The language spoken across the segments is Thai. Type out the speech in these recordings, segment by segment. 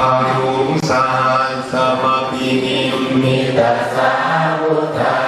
อารุงสาสมาปินิมิตัสสาวุธัน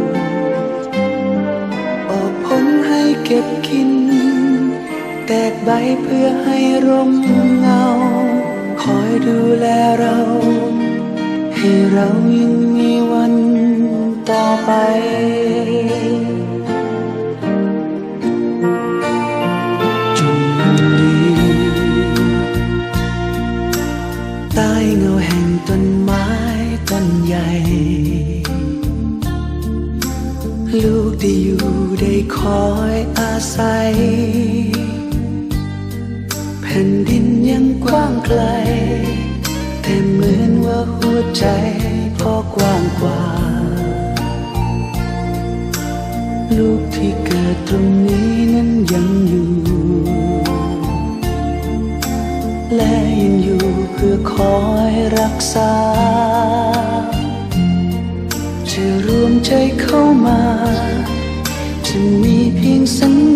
ก็บกิน แตกใบเพื่อให้ร่มเงา คอยดูแลเรา ให้เรายังมีวันต่อไปจนวันนี้ใต้เงาแห่งต้นไม้ต้นใหญ่ ลูกได้อยู่ได้คอย อา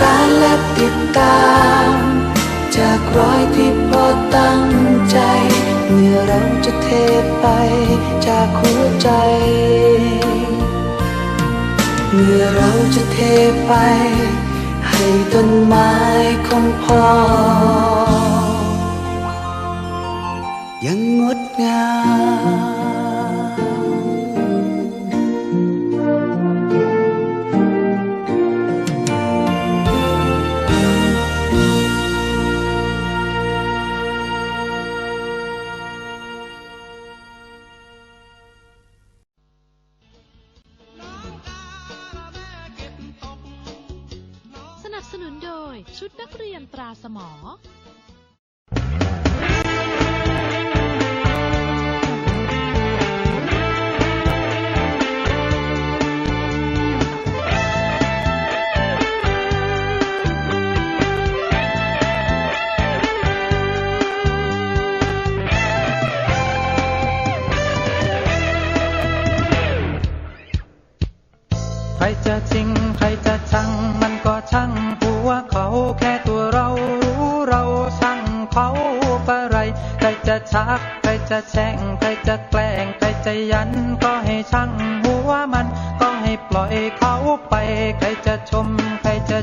สืบสารและติดตาม จากรอยที่พ่อตั้งใจ เมื่อเราจะเทไปจากหัวใจ เมื่อเราจะเทไป ให้ต้นไม้ของพ่อ ยังงดงาม ชุดนักเรียนตราสมอ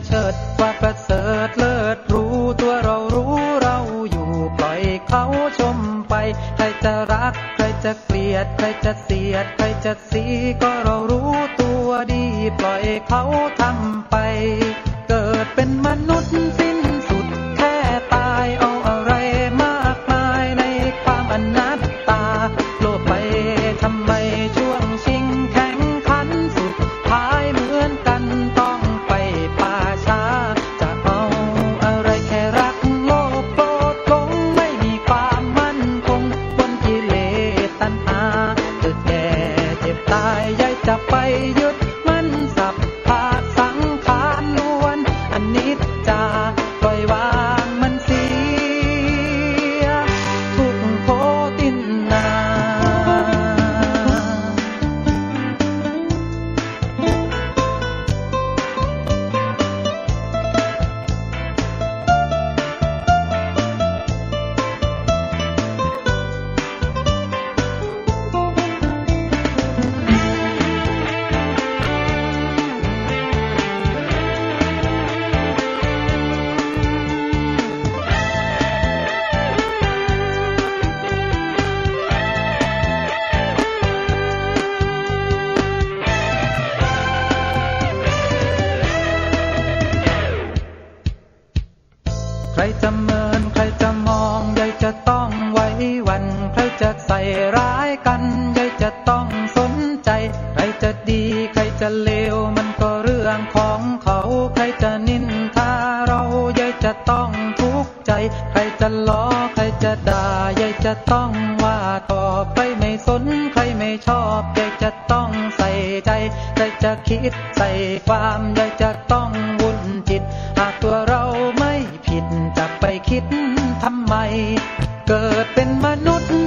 เชิดว่าประเสริฐเลิศรู้ตัวเรารู้เราอยู่ปล่อยเขาชมไป ใครจะรัก ใครจะเกลียด ใครจะเสียด ใครจะสีก็เรารู้ตัวดี ปล่อยเขา ใครจะด่ายายจะต้องว่าตอบใครไม่สนใครไม่ชอบยายจะต้องใส่ใจใครจะคิดใส่ความยายจะต้องวุ่นจิต หากตัวเราไม่ผิดจะไปคิดทำไม เกิดเป็นมนุษย์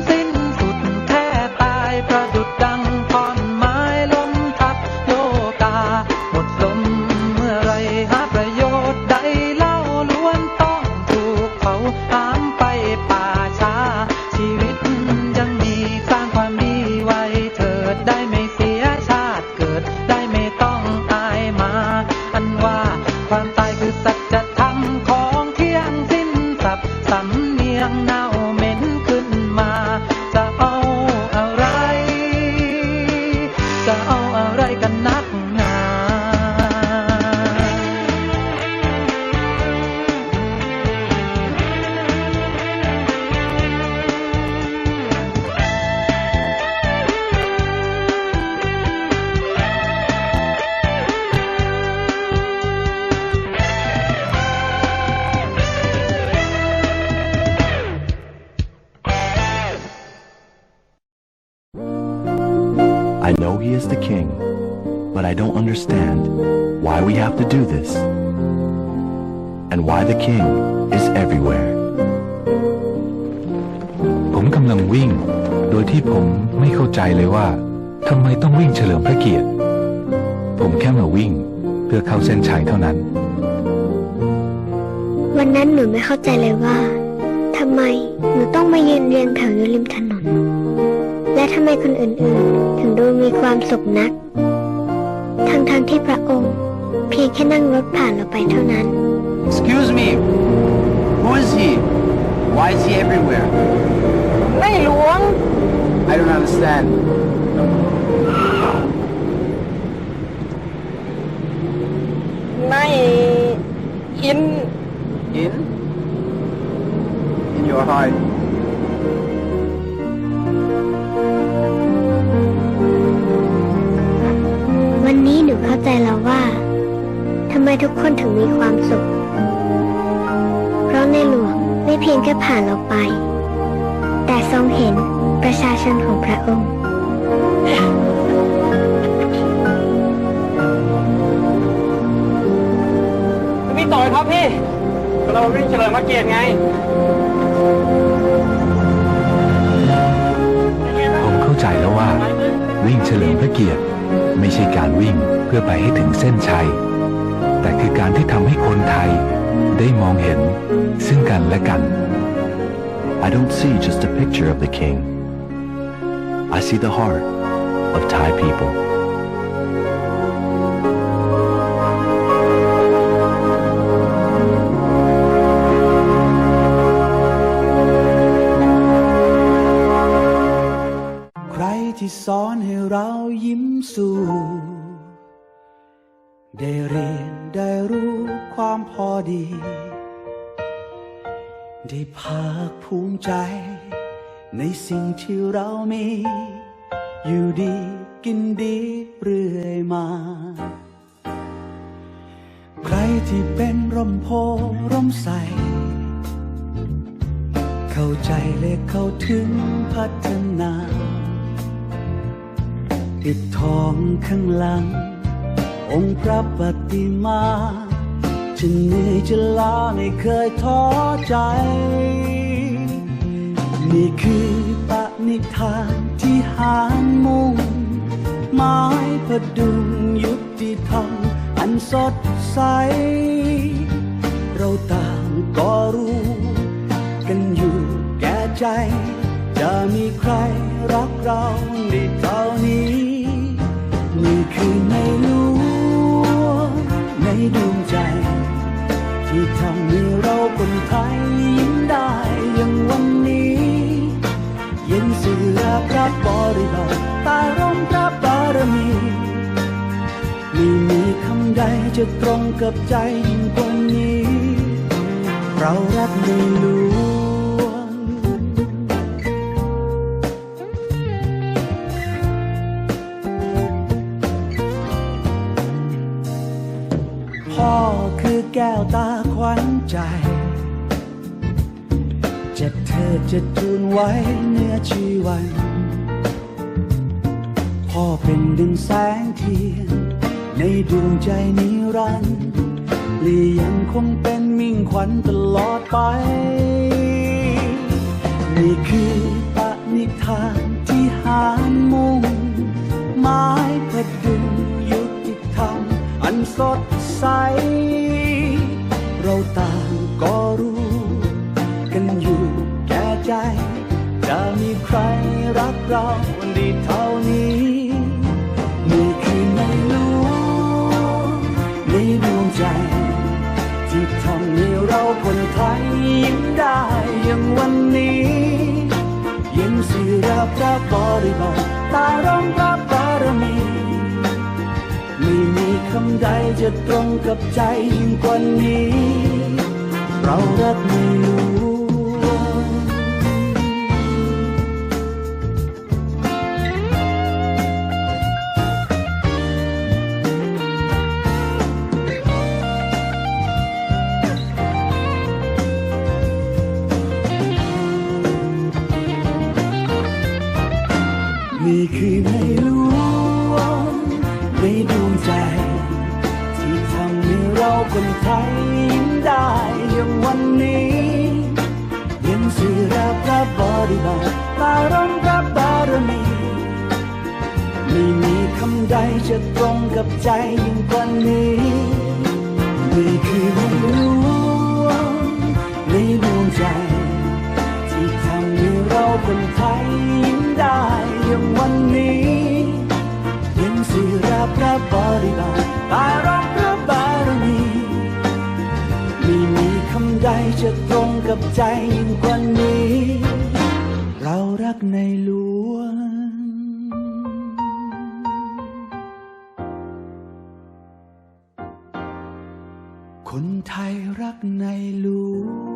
but I don't understand why we have to do this and why the king is everywhere. ผมกำลังวิ่ง โดยที่ผมไม่เข้าใจเลยว่าทำไมต้องวิ่งเฉลิมพระเกียรติ ผมแค่มาวิ่งเพื่อเข้าเส้นชัยเท่านั้น วันนั้นหนูไม่เข้าใจเลยว่าทำไมหนูต้องมายืนเรียงแถวอยู่ริมถนน และทำไมคนอื่นๆ ถึงดูมีความสุขนัก ทั้งๆที่พระองค์ เพียงแค่นั่งรถผ่านเราไปเท่านั้น Excuse me. Who is he? Why is he everywhere? ไม่หลวง I don't understand. ไม่อิน In? In your heart. เส้นชัย แต่คือการที่ทำให้คนไทยได้มองเห็นซึ่งกันและกัน I don't see just a picture of the king. I see the heart of Thai people. ใครที่สอนใได้เรียนได้รู้ความพอดี ได้ภาคภูมิใจ ในสิ่งที่เรามี อยู่ดีกินดีเรื่อยมา ใครที่เป็นร่มโพร่มใส เข้าใจและเข้าถึงพัฒนาปิดทองข้างหลัง องค์พระปฏิมาจะเหนื่อยจะลาไม่เคยท้อใจ นี่คือปณิธานที่หารมุ่งหมายพดุงยุติธรรมอันสดใส เราต่างก็รู้ กันอยู่แก่ใจ จะมีใครรักเราได้เท่านี้ นี่คือในหลวง ดวงใจ ที่ทำให้เราคนไทยยิ้มได้อย่างวันนี้เย็นเสือพระบริบาลตาร่มพระบารมีไม่มีคำใดจะตรงกับใจยิ่งกว่านี้ เรารักในหลว วตาขวัญใจ จะเธอจะทูลไว้เนื้อชีวันพ่อเป็นดึงแสงเทียน ในดวงใจนิรันดร์ละยังคงเป็นมิ่งขวัญตลอดไป นี่คือปณิธานที่หารมุ่งหมายพดุงยุติธรรมอันสดใส เราต่างก็รู้ กันอยู่แก่ใจ จะมีใครรักเราดีเท่านี้นี่คือในหลวงในดวงใจ ที่ทำให้เราคนไทยยิ้มได้อย่างวันนี้เย็นสิรับพระบริบาลตาร้อง ใดจะตรงกับใจยิ่งกว่านี้ เรารัก เราคนไทยยิ้มได้อย่างวันนี้เย็นสิรับพระบริบาลตาร้องพระบารมีไม่มีคำใดจะตรงกับใจยิ่งกว่านี้นี่คือในหลวงในดวงใจ ที่ทำให้เราคนไทยยิ้มได้อย่างวันนี้เย็นสิรับพระบริบาลตาร้องพระ จะตรงกับใจยิ่งกว่านี้ เรารักในหลวงคนไทยรักในหลวง